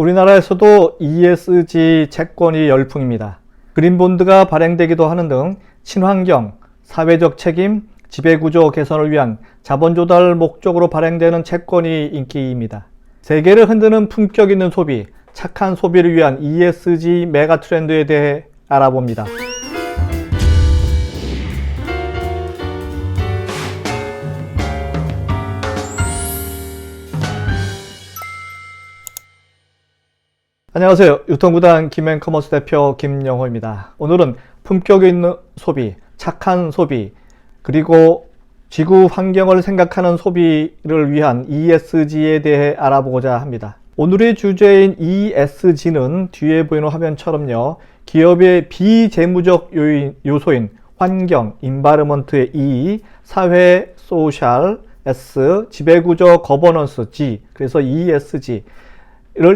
우리나라에서도 ESG 채권이 열풍입니다. 그린본드가 발행되기도 하는 등 친환경, 사회적 책임, 지배구조 개선을 위한 자본 조달 목적으로 발행되는 채권이 인기입니다. 세계를 흔드는 품격 있는 소비, 착한 소비를 위한 ESG 메가 트렌드에 대해 알아봅니다. 안녕하세요. 유통구단 김앤커머스 대표 김영호입니다. 오늘은 품격 있는 소비, 착한 소비, 그리고 지구 환경을 생각하는 소비를 위한 ESG에 대해 알아보고자 합니다. 오늘의 주제인 ESG는 뒤에 보이는 화면처럼요. 기업의 비재무적 요인, 요소인 환경, 인바르먼트의 E, 사회, 소셜, S, 지배구조, 거버넌스, G, 그래서 ESG를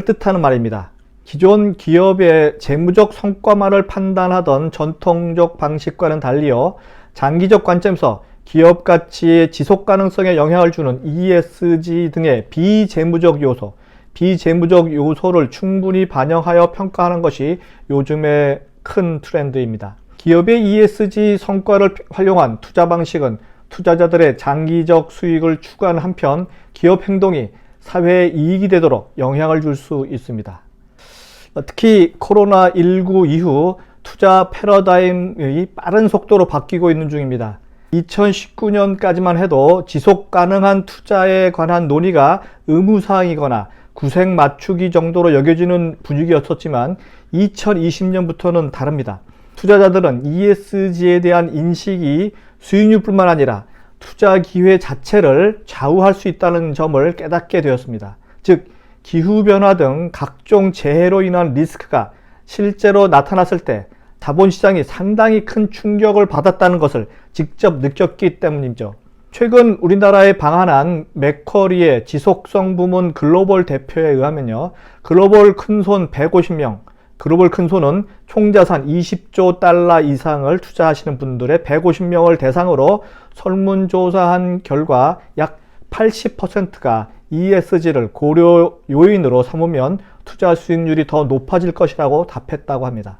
뜻하는 말입니다. 기존 기업의 재무적 성과만을 판단하던 전통적 방식과는 달리어 장기적 관점에서 기업 가치의 지속 가능성에 영향을 주는 ESG 등의 비재무적 요소, 비재무적 요소를 충분히 반영하여 평가하는 것이 요즘의 큰 트렌드입니다. 기업의 ESG 성과를 활용한 투자 방식은 투자자들의 장기적 수익을 추구하는 한편 기업 행동이 사회에 이익이 되도록 영향을 줄 수 있습니다. 특히 코로나19 이후 투자 패러다임이 빠른 속도로 바뀌고 있는 중입니다. 2019년까지만 해도 지속 가능한 투자에 관한 논의가 의무사항이거나 구색 맞추기 정도로 여겨지는 분위기였었지만 2020년부터는 다릅니다. 투자자들은 ESG에 대한 인식이 수익률뿐만 아니라 투자 기회 자체를 좌우할 수 있다는 점을 깨닫게 되었습니다. 즉, 기후변화 등 각종 재해로 인한 리스크가 실제로 나타났을 때 자본시장이 상당히 큰 충격을 받았다는 것을 직접 느꼈기 때문이죠. 최근 우리나라에 방한한 맥커리의 지속성 부문 글로벌 대표에 의하면요. 글로벌 큰손 150명, 글로벌 큰손은 총자산 20조 달러 이상을 투자하시는 분들의 150명을 대상으로 설문조사한 결과 약 80%가 ESG를 고려 요인으로 삼으면 투자 수익률이 더 높아질 것이라고 답했다고 합니다.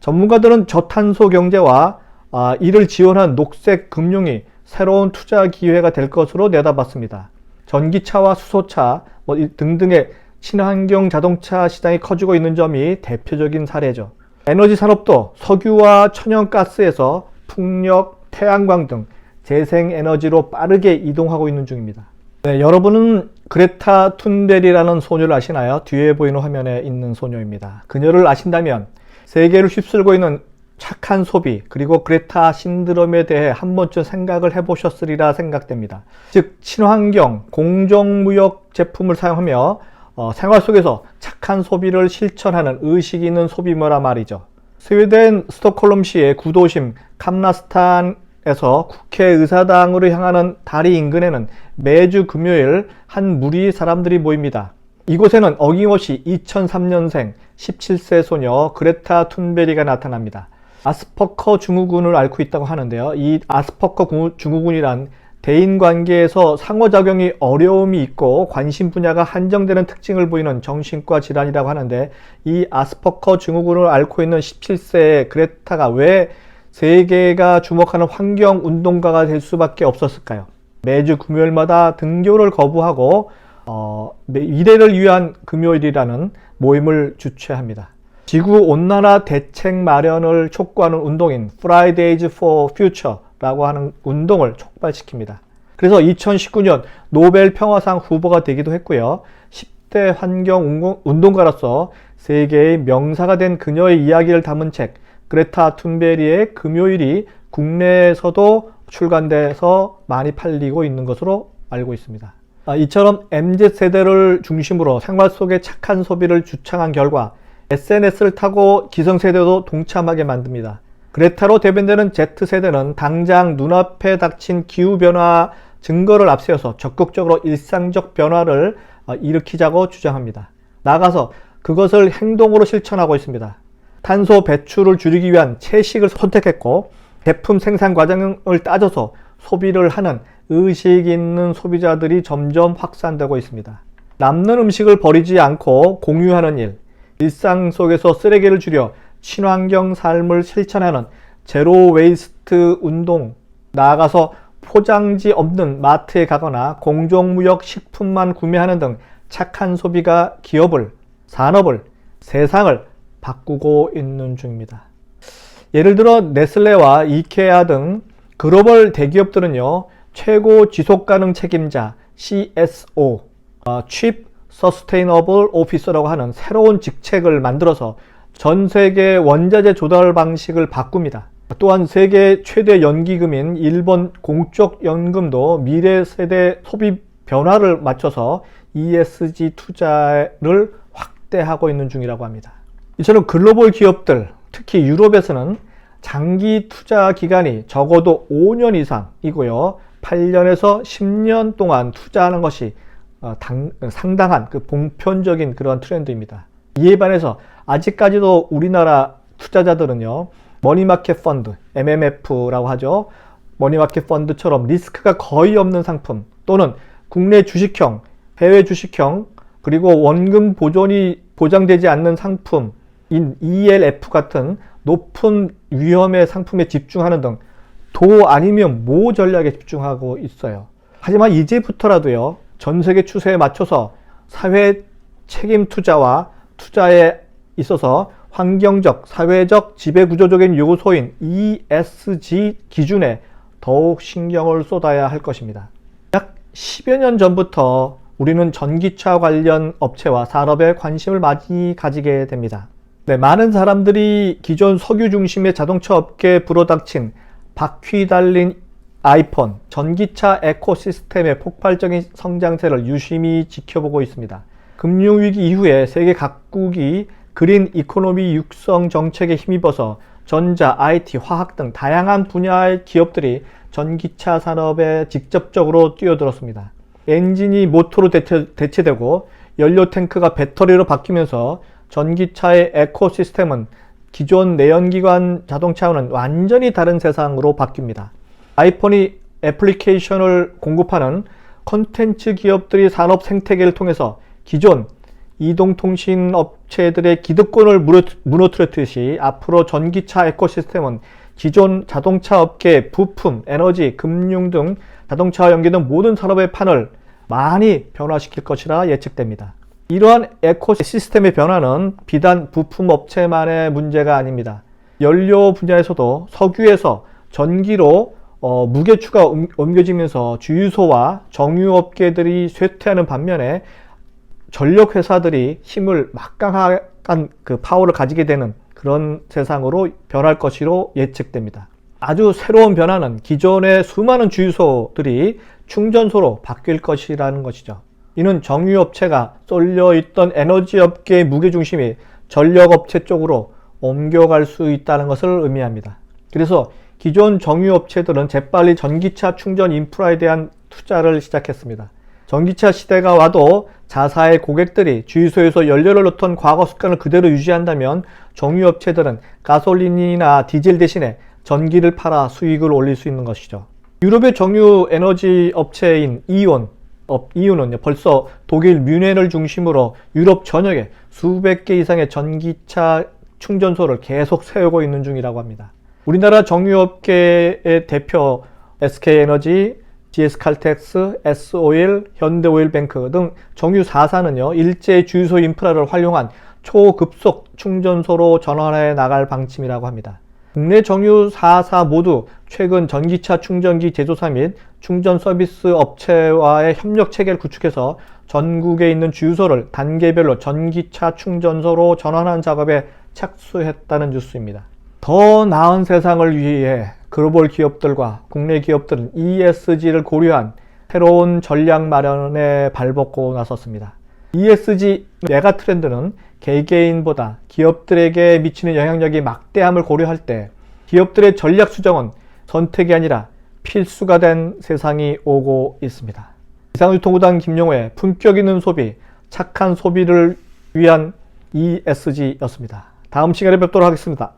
전문가들은 저탄소 경제와 아, 이를 지원한 녹색 금융이 새로운 투자 기회가 될 것으로 내다봤습니다. 전기차와 수소차 뭐 등등의 친환경 자동차 시장이 커지고 있는 점이 대표적인 사례죠. 에너지 산업도 석유와 천연가스에서 풍력, 태양광 등 재생에너지로 빠르게 이동하고 있는 중입니다. 네, 여러분은 그레타 툰베리라는 소녀를 아시나요? 뒤에 보이는 화면에 있는 소녀입니다. 그녀를 아신다면 세계를 휩쓸고 있는 착한 소비 그리고 그레타 신드롬에 대해 한 번쯤 생각을 해보셨으리라 생각됩니다. 즉 친환경 공정무역 제품을 사용하며 어, 생활 속에서 착한 소비를 실천하는 의식 있는 소비머라 말이죠. 스웨덴 스톡홀름시의 구도심 캄나스탄 에서 국회의사당으로 향하는 다리 인근에는 매주 금요일 한 무리 사람들이 모입니다. 이곳에는 어김없이 2003년생 17세 소녀 그레타 툰베리가 나타납니다. 아스퍼커 증후군을 앓고 있다고 하는데요. 이 아스퍼커 증후군이란 대인 관계에서 상호작용이 어려움이 있고 관심 분야가 한정되는 특징을 보이는 정신과 질환이라고 하는데 이 아스퍼커 증후군을 앓고 있는 17세의 그레타가 왜 세계가 주목하는 환경 운동가가 될 수밖에 없었을까요? 매주 금요일마다 등교를 거부하고 어, 미래를 위한 금요일이라는 모임을 주최합니다. 지구 온난화 대책 마련을 촉구하는 운동인 Fridays for Future라고 하는 운동을 촉발시킵니다. 그래서 2019년 노벨 평화상 후보가 되기도 했고요. 10대 환경 운동가로서 세계의 명사가 된 그녀의 이야기를 담은 책 그레타 툰베리의 금요일이 국내에서도 출간돼서 많이 팔리고 있는 것으로 알고 있습니다. 아, 이처럼 MZ세대를 중심으로 생활 속의 착한 소비를 주창한 결과 SNS를 타고 기성세대도 동참하게 만듭니다. 그레타로 대변되는 Z세대는 당장 눈앞에 닥친 기후변화 증거를 앞세워서 적극적으로 일상적 변화를 아, 일으키자고 주장합니다. 나가서 그것을 행동으로 실천하고 있습니다. 탄소 배출을 줄이기 위한 채식을 선택했고 제품 생산 과정을 따져서 소비를 하는 의식 있는 소비자들이 점점 확산되고 있습니다. 남는 음식을 버리지 않고 공유하는 일, 일상 속에서 쓰레기를 줄여 친환경 삶을 실천하는 제로 웨이스트 운동, 나아가서 포장지 없는 마트에 가거나 공정무역 식품만 구매하는 등 착한 소비가 기업을, 산업을, 세상을 바꾸고 있는 중입니다. 예를 들어 네슬레와 이케아 등 글로벌 대기업들은요, 최고 지속 가능 책임자 CSO, 어, Chief Sustainable Officer라고 하는 새로운 직책을 만들어서 전 세계 원자재 조달 방식을 바꿉니다. 또한 세계 최대 연기금인 일본 공적연금도 미래 세대 소비 변화를 맞춰서 ESG 투자를 확대하고 있는 중이라고 합니다. 이처럼 글로벌 기업들, 특히 유럽에서는 장기 투자 기간이 적어도 5년 이상이고요. 8년에서 10년 동안 투자하는 것이 어, 당, 상당한 그 봉편적인 그런 트렌드입니다. 이에 반해서 아직까지도 우리나라 투자자들은요, 머니마켓 펀드, MMF라고 하죠. 머니마켓 펀드처럼 리스크가 거의 없는 상품 또는 국내 주식형, 해외 주식형, 그리고 원금 보존이 보장되지 않는 상품인 ELF 같은 높은 위험의 상품에 집중하는 등 도 아니면 모 전략에 집중하고 있어요. 하지만 이제부터라도요, 전 세계 추세에 맞춰서 사회 책임 투자와 투자에 있어서 환경적, 사회적, 지배구조적인 요소인 ESG 기준에 더욱 신경을 쏟아야 할 것입니다. 약 10여 년 전부터 우리는 전기차 관련 업체와 산업에 관심을 많이 가지게 됩니다. 네, 많은 사람들이 기존 석유 중심의 자동차 업계에 불어닥친 바퀴 달린 아이폰, 전기차 에코시스템의 폭발적인 성장세를 유심히 지켜보고 있습니다. 금융위기 이후에 세계 각국이 그린 이코노미 육성 정책에 힘입어서 전자, IT, 화학 등 다양한 분야의 기업들이 전기차 산업에 직접적으로 뛰어들었습니다. 엔진이 모터로 대체, 되고 연료 탱크가 배터리로 바뀌면서 전기차의 에코시스템은 기존 내연기관 자동차와는 완전히 다른 세상으로 바뀝니다. 아이폰이 애플리케이션을 공급하는 컨텐츠 기업들이 산업 생태계를 통해서 기존 이동통신 업체들의 기득권을 무너뜨렸듯이 앞으로 전기차 에코시스템은 기존 자동차 업계 부품, 에너지, 금융 등 자동차와 연계된 모든 산업의 판을 많이 변화시킬 것이라 예측됩니다. 이러한 에코 시스템의 변화는 비단 부품 업체만의 문제가 아닙니다. 연료 분야에서도 석유에서 전기로 어, 무게추가 옮겨지면서 주유소와 정유업계들이 쇠퇴하는 반면에 전력 회사들이 힘을 막강한 그 파워를 가지게 되는 그런 세상으로 변할 것으로 예측됩니다. 아주 새로운 변화는 기존의 수많은 주유소들이 충전소로 바뀔 것이라는 것이죠. 이는 정유업체가 쏠려 있던 에너지업계의 무게중심이 전력업체 쪽으로 옮겨갈 수 있다는 것을 의미합니다. 그래서 기존 정유업체들은 재빨리 전기차 충전 인프라에 대한 투자를 시작했습니다. 전기차 시대가 와도 자사의 고객들이 주유소에서 연료를 넣던 과거 습관을 그대로 유지한다면 정유업체들은 가솔린이나 디젤 대신에 전기를 팔아 수익을 올릴 수 있는 것이죠. 유럽의 정유 에너지 업체인 이온, 업, 이유는 벌써 독일 뮌헨을 중심으로 유럽 전역에 수백 개 이상의 전기차 충전소를 계속 세우고 있는 중이라고 합니다. 우리나라 정유업계의 대표 SK에너지, GS칼텍스, S오일, 현대오일뱅크 등 정유 4사는요, 일제 주유소 인프라를 활용한 초급속 충전소로 전환해 나갈 방침이라고 합니다. 국내 정유 4사 모두 최근 전기차 충전기 제조사 및 충전 서비스 업체와의 협력 체계를 구축해서 전국에 있는 주유소를 단계별로 전기차 충전소로 전환한 작업에 착수했다는 뉴스입니다. 더 나은 세상을 위해 글로벌 기업들과 국내 기업들은 ESG를 고려한 새로운 전략 마련에 발벗고 나섰습니다. ESG 메가 트렌드는 개개인보다 기업들에게 미치는 영향력이 막대함을 고려할 때 기업들의 전략 수정은 선택이 아니라 필수가 된 세상이 오고 있습니다. 이상유통구단 김용호의 품격 있는 소비, 착한 소비를 위한 ESG였습니다. 다음 시간에 뵙도록 하겠습니다.